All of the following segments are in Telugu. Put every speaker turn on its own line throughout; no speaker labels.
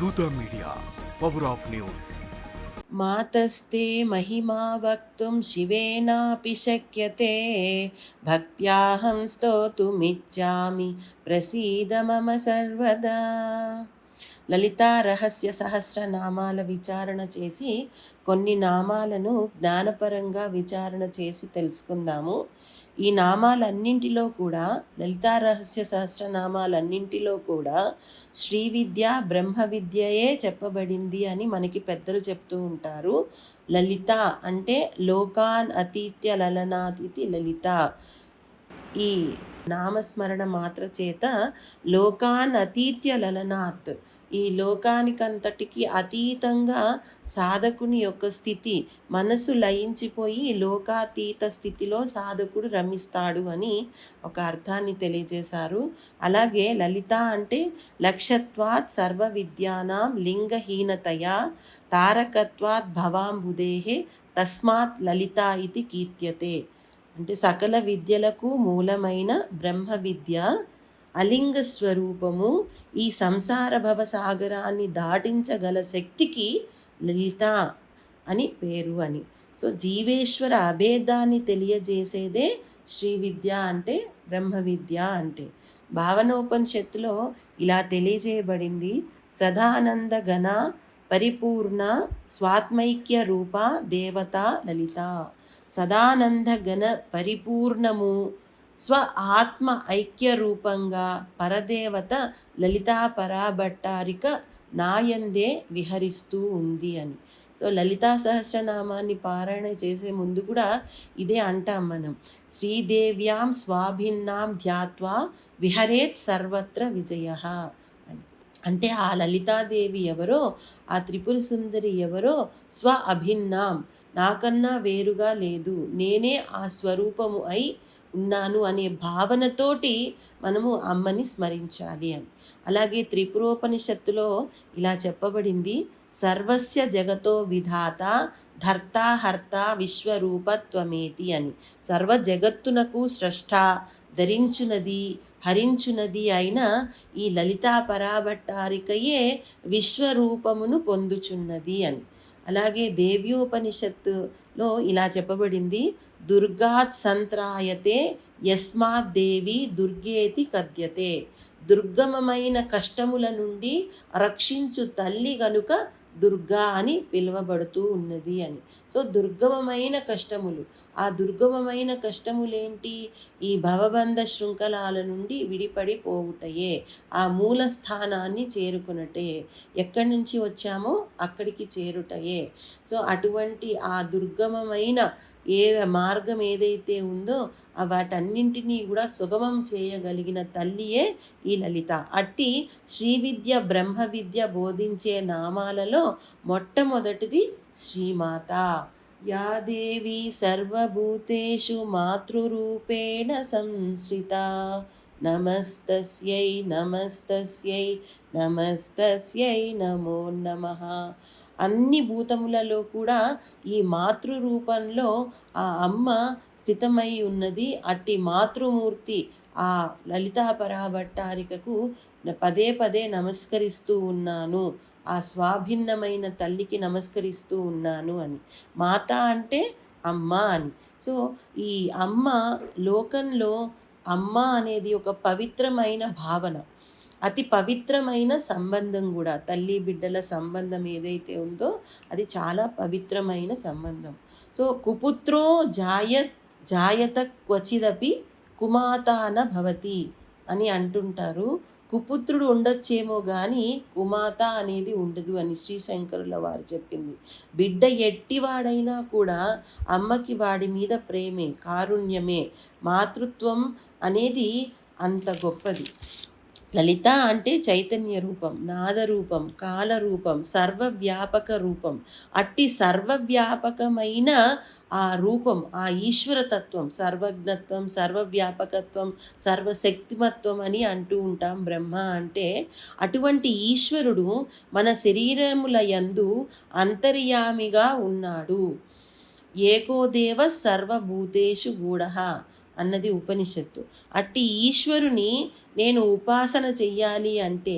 Dootha media power of news
మాతస్తే మహిమా వక్తుం శివేనాపి శక్యతే భక్త్యాహం స్తోతుమిచ్చామి ప్రసీద మమ సర్వదా. లలితా రహస్య నామాల విచారణ చేసి కొన్ని నామాలను జ్ఞానపరంగా విచారణ చేసి తెలుసుకుందాము. ఈ నామాలన్నింటిలో కూడా లలితా రహస్య సహస్రనామాలన్నింటిలో కూడా శ్రీ విద్య బ్రహ్మ విద్యయే చెప్పబడింది అని మనకి పెద్దలు చెప్తూ ఉంటారు. లలిత అంటే లోకాన్ అతీత్య లలనాతిథి లలిత. ఈ నామస్మరణ మాత్ర చేత లోకాన్ అతీత్య లలనాత్ ఈ లోకానికంతటికి అతీతంగా సాధకుని యొక్క స్థితి మనసు లయించిపోయి లోకాతీత స్థితిలో సాధకుడు రమిస్తాడు అని ఒక అర్థాన్ని తెలియజేశారు. అలాగే లలిత అంటే లక్ష్యత్వాత్ సర్వ విద్యానాం లింగహీనతయా తారకత్వాత్ భవాంబుదేహే తస్మాత్ లలిత ఇది కీర్త్యతే. అంటే సకల విద్యలకు మూలమైన బ్రహ్మ విద్య అలింగ స్వరూపము ఈ సంసార భవ సాగరాన్ని దాటించగల శక్తికి లలిత అని పేరు అని. సో జీవేశ్వర అభేదాన్ని తెలియజేసేదే శ్రీ విద్య అంటే బ్రహ్మ విద్య అంటే. భావనోపనిషత్తులో ఇలా తెలియజేయబడింది. సదానంద ఘన పరిపూర్ణ స్వాత్మైక్య రూప దేవత లలిత. సదానందగణ పరిపూర్ణము స్వ ఆత్మ ఐక్య రూపంగా పరదేవత లలితా పరాభట్టారిక నాయందే విహరిస్తూ ఉంది అని. సో లలితా సహస్రనామాన్ని పారాయణ చేసే ముందు కూడా ఇదే అంటాం మనం. శ్రీదేవ్యాం స్వాభిన్నాం ధ్యాత్వా విహరేత్ సర్వత్ర విజయ. అంటే ఆ లలితాదేవి ఎవరో ఆ త్రిపుర సుందరి ఎవరో స్వ అభిన్నాం. నాకన్నా వేరుగా లేదు. నేనే ఆ స్వరూపము అయి ఉన్నాను అనే భావనతోటి మనము అమ్మని స్మరించాలి అని. అలాగే త్రిపురోపనిషత్తులో ఇలా చెప్పబడింది సర్వస్య జగతో విధాత ధర్త హర్త విశ్వరూపత్వమేతి అని. సర్వ జగత్తునకు స్రష్ట ధరించునది హరించునది అయిన ఈ లలితా పరాభట్టారికయే విశ్వరూపమును పొందుచున్నది అని. అలాగే దేవ్యోపనిషత్తులో ఇలా చెప్పబడింది దుర్గాత్ సంత్రాయతే యస్మాత్ దేవి దుర్గేతి కథ్యతే దుర్గమమైన కష్టముల నుండి రక్షించు తల్లి గనుక దుర్గా అని పిలువబడుతూ ఉన్నది అని. సో దుర్గమమైన కష్టములు. ఆ దుర్గమమైన కష్టములేంటి? ఈ భవబంధ శృంఖలాల నుండి విడిపడి పోవుటయే ఆ మూల స్థానాన్ని చేరుకున్నటే ఎక్కడి నుంచి వచ్చామో? అక్కడికి చేరుటయే. సో అటువంటి ఆ దుర్గమమైన ఏ మార్గం ఏదైతే ఉందో వాటన్నింటినీ కూడా సుగమం చేయగలిగిన తల్లియే ఈ లలిత. అట్టి శ్రీ విద్య బ్రహ్మ విద్య బోధించే నామాలలో మొట్టమొదటిది శ్రీమాత. యా దేవి సర్వభూతేషు మాతృరూపేణ సంశ్రిత. నమస్తస్యై నమస్తస్యై నమస్తస్యై నమో నమ. అన్ని భూతములలో కూడా ఈ మాతృ రూపంలో ఆ అమ్మ స్థితమై ఉన్నది. అట్టి మాతృమూర్తి ఆ లలితా పరాభట్టారికకు పదే పదే నమస్కరిస్తూ ఉన్నాను. ఆ స్వాభిన్నమైన తల్లికి నమస్కరిస్తూ ఉన్నాను అని. మాత అంటే అమ్మ అని. సో ఈ అమ్మ లోకంలో అమ్మ అనేది ఒక పవిత్రమైన భావన. అతి పవిత్రమైన సంబంధం కూడా. తల్లి బిడ్డల సంబంధం ఏదైతే ఉందో అది చాలా పవిత్రమైన సంబంధం. సో కుపుత్రో జాయత్ జాయత క్వచిదపి కుమాతాన భవతి అని అంటుంటారు. కుపుత్రుడు ఉండొచ్చేమో కానీ కుమాత అనేది ఉండదు అని శ్రీశంకరుల వారు చెప్పింది. బిడ్డ ఎట్టివాడైనా కూడా అమ్మకి వాడి మీద ప్రేమే కారుణ్యమే మాతృత్వం అనేది అంత గొప్పది. లలిత అంటే చైతన్య రూపం నాదరూపం కాలరూపం సర్వవ్యాపక రూపం. అట్టి సర్వవ్యాపకమైన ఆ రూపం ఆ ఈశ్వరతత్వం సర్వజ్ఞత్వం సర్వవ్యాపకత్వం సర్వశక్తిమత్వం అని అంటూ ఉంటాం బ్రహ్మ అంటే అటువంటి ఈశ్వరుడు మన శరీరముల యందు అంతర్యామిగా ఉన్నాడు. ఏకోదేవ సర్వభూతేషు గూఢ. అన్నది ఉపనిషత్తు. అట్టి ఈశ్వరుని నేను ఉపాసన చెయ్యాలి అంటే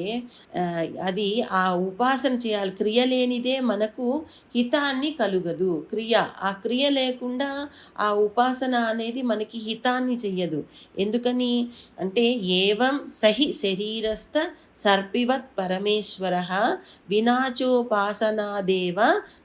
అది ఆ ఉపాసన చేయాలి. క్రియ లేనిదే మనకు హితాన్ని కలుగదు. క్రియ ఆ క్రియ లేకుండా ఆ ఉపాసన అనేది మనకి హితాన్ని చెయ్యదు. ఎందుకని అంటే ఏవం సహి శరీరస్థ సర్పివత్ పరమేశ్వర వినాచోపాసనాదేవ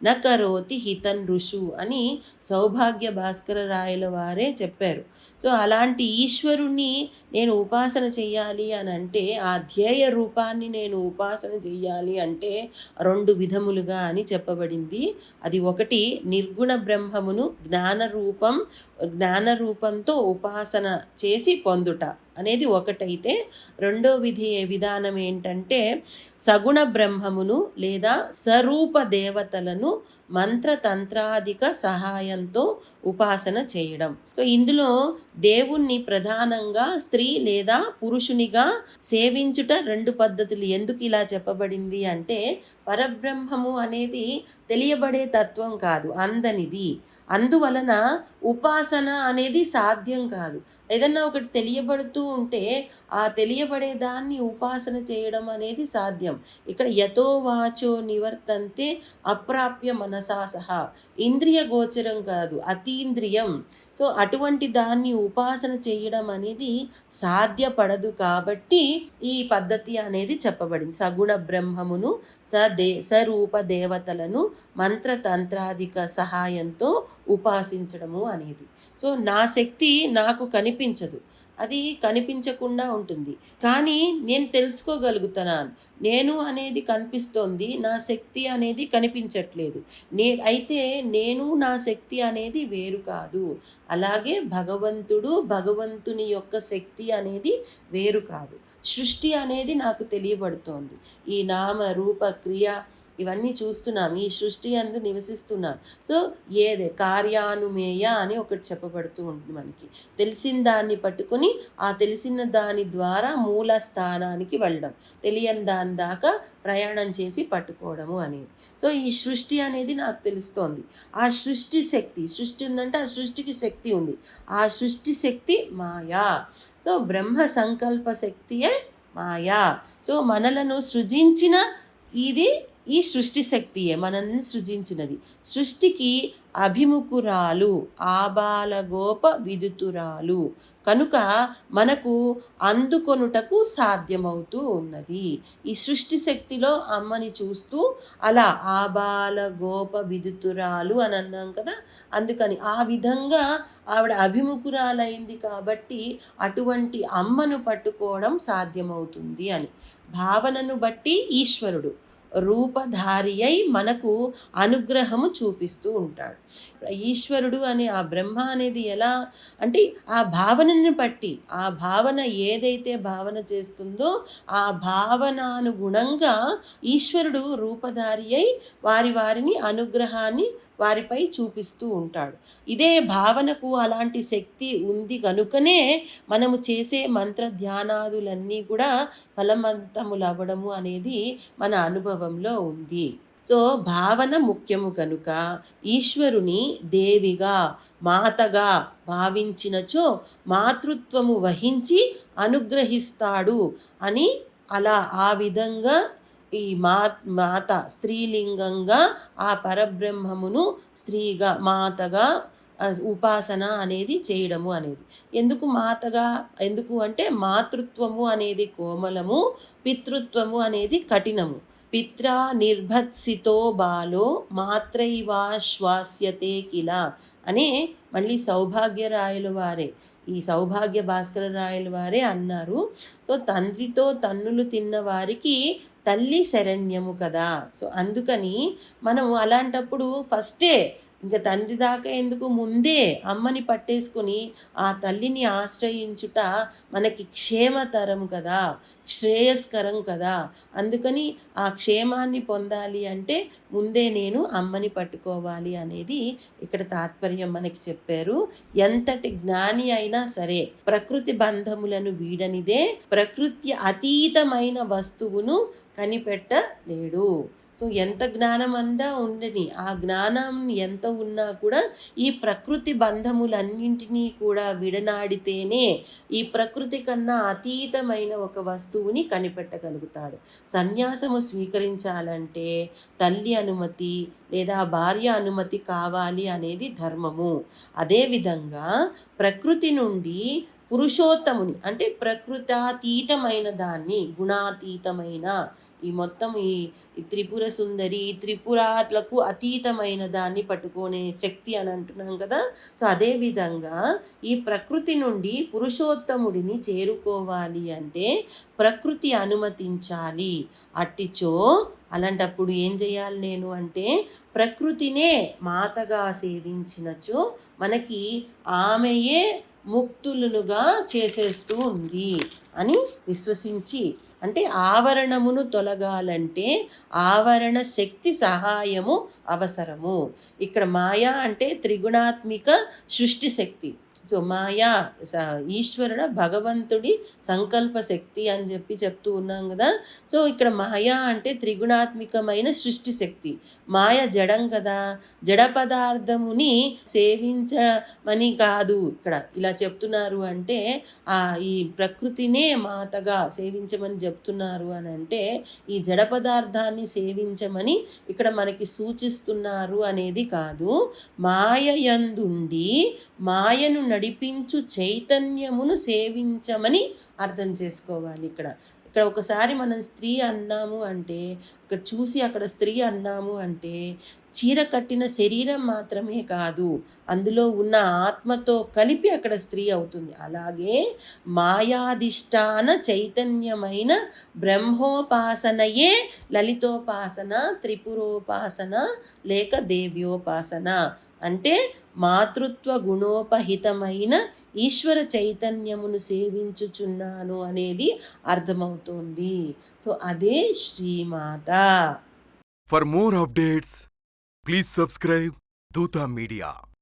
న కరోతి హితన్ ఋషు అని సౌభాగ్య భాస్కర రాయల వారే చెప్పారు. సో సో అలాంటి ఈశ్వరుణ్ణి నేను ఉపాసన చెయ్యాలి అని అంటే ఆ ధ్యేయ రూపాన్ని నేను ఉపాసన చెయ్యాలి అంటే రెండు విధములుగా అని చెప్పబడింది. అది ఒకటి నిర్గుణ బ్రహ్మమును జ్ఞాన రూపం జ్ఞాన రూపంతో ఉపాసన చేసి పొందుట. అనేది ఒకటైతే రెండో విధి విధానం ఏంటంటే సగుణ బ్రహ్మమును లేదా సరూప దేవతలను మంత్రతంత్రాధిక సహాయంతో ఉపాసన చేయడం. సో ఇందులో దేవుణ్ణి ప్రధానంగా స్త్రీ లేదా పురుషునిగా సేవించుట రెండు పద్ధతులు ఎందుకు ఇలా చెప్పబడింది అంటే పరబ్రహ్మము అనేది తెలియబడే తత్వం కాదు అందనిది. అందువలన ఉపాసన అనేది సాధ్యం కాదు. ఏదన్నా ఒకటి తెలియబడుతూ ఉంటే ఆ తెలియబడే దాన్ని ఉపాసన చేయడం అనేది సాధ్యం. ఇక్కడ యతో వాచో నివర్తంతే అప్రాప్య మనసా సహా. ఇంద్రియ గోచరం కాదు అతీంద్రియం. సో అటువంటి దాన్ని ఉపాసన చేయడం అనేది సాధ్యపడదు కాబట్టి ఈ పద్ధతి అనేది చెప్పబడింది. సగుణ బ్రహ్మమును సదే సరూప దేవతలను మంత్రతంత్రాధిక సహాయంతో ఉపాసించడము అనేది. సో నా శక్తి నాకు కనిపించదు. అది కనిపించకుండా ఉంటుంది. కానీ నేను తెలుసుకోగలుగుతున్నాను. నేను అనేది కనిపిస్తోంది నా శక్తి అనేది కనిపించట్లేదు. నే అయితే నేను నా శక్తి అనేది వేరు కాదు. అలాగే భగవంతుడు భగవంతుని యొక్క శక్తి అనేది వేరు కాదు. సృష్టి అనేది నాకు తెలియబడుతోంది. ఈ నామ రూప క్రియ ఇవన్నీ చూస్తున్నాం ఈ సృష్టి అందు నివసిస్తున్నాం. సో ఏదే? కార్యానుమేయ అని ఒకటి చెప్పబడుతూ ఉంటుంది మనకి. తెలిసిన దాన్ని పట్టుకొని ఆ తెలిసిన దాని ద్వారా మూల స్థానానికి వెళ్ళడం. తెలియని దాని దాకా ప్రయాణం చేసి పట్టుకోవడము అనేది. సో ఈ సృష్టి అనేది నాకు తెలుస్తోంది. ఆ సృష్టి శక్తి సృష్టి ఉందంటే ఆ సృష్టికి శక్తి ఉంది. ఆ సృష్టి శక్తి మాయా. సో బ్రహ్మ సంకల్ప శక్తియే మాయా. సో మనలను సృజించిన ఇది ఈ సృష్టి శక్తియే మనల్ని సృజించినది. సృష్టికి అభిముఖురాలు ఆబాలగోప విదుతురాలు. కనుక మనకు అందుకొనుటకు సాధ్యమవుతూ ఉన్నది. ఈ సృష్టి శక్తిలో అమ్మని చూస్తూ అలా ఆబాలగోప విదుతురాలు అని అన్నాం కదా. అందుకని ఆ విధంగా ఆవిడ అభిముఖురాలైంది కాబట్టి అటువంటి అమ్మను పట్టుకోవడం సాధ్యమవుతుంది అని. భావనను బట్టి ఈశ్వరుడు. రూపధారి అయి మనకు అనుగ్రహము చూపిస్తూ ఉంటాడు. ఈశ్వరుడు అనే ఆ బ్రహ్మ అనేది ఎలా అంటే ఆ భావనని బట్టి ఆ భావన ఏదైతే భావన చేస్తుందో ఆ భావనానుగుణంగా ఈశ్వరుడు రూపధారి అయి వారి వారిని అనుగ్రహాన్ని వారిపై చూపిస్తూ ఉంటాడు. ఇదే భావనకు అలాంటి శక్తి ఉంది కనుకనే మనము చేసే మంత్ర ధ్యానాదులన్నీ కూడా ఫలవంతములవ్వడము అనేది మన అనుభవం. భావంలో ఉంది. సో భావన ముఖ్యము కనుక ఈశ్వరుని దేవిగా మాతగా భావించినచో మాతృత్వము వహించి అనుగ్రహిస్తాడు అని అలా ఆ విధంగా ఈ మా మాత స్త్రీలింగంగా ఆ పరబ్రహ్మమును స్త్రీగా మాతగా ఉపాసన అనేది చేయడము అనేది. ఎందుకు మాతగా ఎందుకు అంటే మాతృత్వము అనేది కోమలము పితృత్వము అనేది కఠినము. పిత్రా నిర్భత్సితో బాలో మాత్రైవాశ్వాస్యతే కిల అనే మళ్ళీ సౌభాగ్య రాయల వారే. ఈ సౌభాగ్య భాస్కర రాయల వారే అన్నారు. సో తండ్రితో తన్నులు తిన్న వారికి తల్లి శరణ్యము కదా. సో అందుకని మనం అలాంటప్పుడు ఫస్టే ఇంకా తండ్రి దాకా ఎందుకు? ముందే అమ్మని పట్టేసుకొని ఆ తల్లిని ఆశ్రయించుట మనకి క్షేమతరం కదా శ్రేయస్కరం కదా. అందుకని ఆ క్షేమాన్ని పొందాలి అంటే ముందే నేను అమ్మని పట్టుకోవాలి అనేది ఇక్కడ తాత్పర్యం మనకి చెప్పారు. ఎంతటి జ్ఞాని అయినా సరే ప్రకృతి బంధములను వీడనిదే ప్రకృతి అతీతమైన వస్తువును కనిపెట్టలేడు. సో ఎంత జ్ఞానం అన్నా ఉండని ఆ జ్ఞానం ఎంత ఉన్నా కూడా ఈ ప్రకృతి బంధములన్నింటినీ కూడా విడనాడితేనే ఈ ప్రకృతి కన్నా అతీతమైన ఒక వస్తువుని కనిపెట్టగలుగుతాడు. సన్యాసము స్వీకరించాలంటే తల్లి అనుమతి లేదా భార్య అనుమతి కావాలి అనేది ధర్మము. అదేవిధంగా ప్రకృతి నుండి పురుషోత్తముని అంటే ప్రకృతాతీతమైన దాన్ని గుణాతీతమైన ఈ మొత్తం ఈ త్రిపుర సుందరి త్రిపురాలకు అతీతమైన దాన్ని పట్టుకునే శక్తి అని అంటున్నాం కదా. సో అదేవిధంగా ఈ ప్రకృతి నుండి పురుషోత్తముడిని చేరుకోవాలి అంటే ప్రకృతి అనుమతించాలి. అట్టిచో అలాంటప్పుడు ఏం చేయాలి నేను అంటే ప్రకృతినే మాతగా సేవించినచో మనకి ఆమెయే ముక్తులనుగా చేసేస్తూ ఉంది అని విశ్వసించి అంటే ఆవరణమును తొలగాలంటే ఆవరణ శక్తి సహాయము అవసరము. ఇక్కడ మాయా అంటే త్రిగుణాత్మిక సృష్టి శక్తి. సో మాయా స- ఈశ్వరుడ భగవంతుడి సంకల్ప శక్తి అని చెప్పి చెప్తూ ఉన్నాం కదా. సో ఇక్కడ మాయా అంటే త్రిగుణాత్మికమైన సృష్టి శక్తి. మాయ జడం కదా. జడ పదార్థముని సేవించమని కాదు. ఇక్కడ ఇలా చెప్తున్నారు అంటే ఆ ఈ ప్రకృతినే మాతగా సేవించమని చెప్తున్నారు అని అంటే ఈ జడ పదార్థాన్ని సేవించమని ఇక్కడ మనకి సూచిస్తున్నారు అనేది కాదు. మాయయందుండి మాయను నడిపించు చైతన్యమును సేవించమని అర్థం చేసుకోవాలి ఇక్కడ. ఇక్కడ ఒకసారి మనం స్త్రీ అన్నాము అంటే ఇక్కడ చూసి అక్కడ స్త్రీ అన్నాము అంటే చీర కట్టిన శరీరం మాత్రమే కాదు అందులో ఉన్న ఆత్మతో కలిపి అక్కడ స్త్రీ అవుతుంది. అలాగే మాయాధిష్టాన చైతన్యమైన బ్రహ్మోపాసనయే లలితోపాసన త్రిపురోపాసన లేక దేవ్యోపాసన. అంటే మాతృత్వ గుణోపహితమైన ఈశ్వర చైతన్యమును సేవించుచున్నాను అనేది అర్థమవుతోంది. సో అదే Srimata.
For more updates please subscribe Dootha media